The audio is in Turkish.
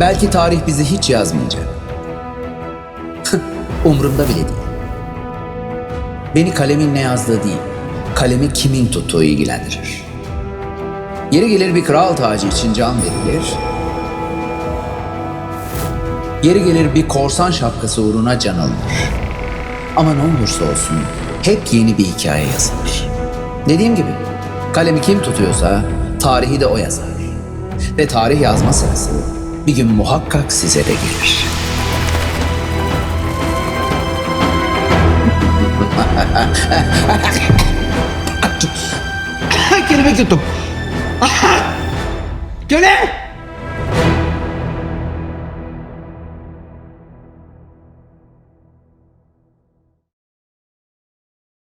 Belki tarih bizi hiç yazmayacak. Umurumda bile değil. Beni kalemin ne yazdığı değil, kalemi kimin tuttuğu ilgilendirir. Yeri gelir bir kral tacı için can verilir. Yeri gelir bir korsan şapkası uğruna can alınır. Ama ne olursa olsun hep yeni bir hikaye yazılır. Dediğim gibi kalemi kim tutuyorsa tarihi de o yazar. Ve tarih yazma sırası bir gün muhakkak size de gelir. Kelime tuttum. Köle!